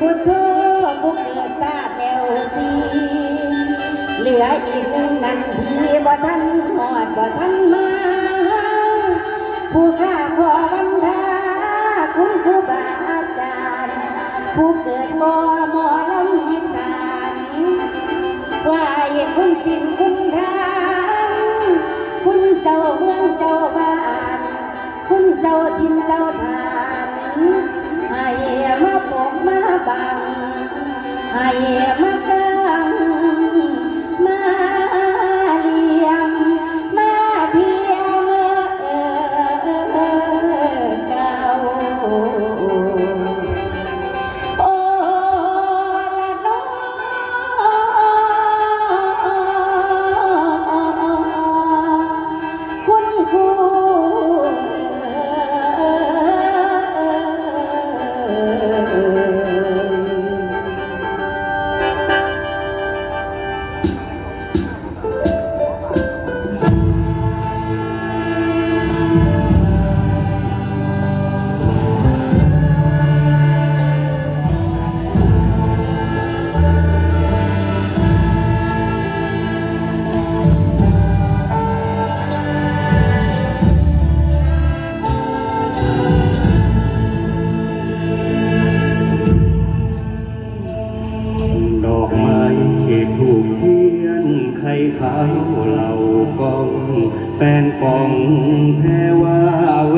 พุทโธบุกเหนือซาดแนวสีเหลืออีกหนึ่งนันทีบ่ทันหอดบ่ทันมา ผู้ข้าขอบันดาคุณครูบาอาจารย์ ผู้เกิดบ่หมอลำอีสานว่าเห็นคุณสินคุณทานคุณเจ้าเมืองเจ้าบ้าน คุณเจ้าทินเจ้าทาน บังให้มา แฟนปองแพรว่าแว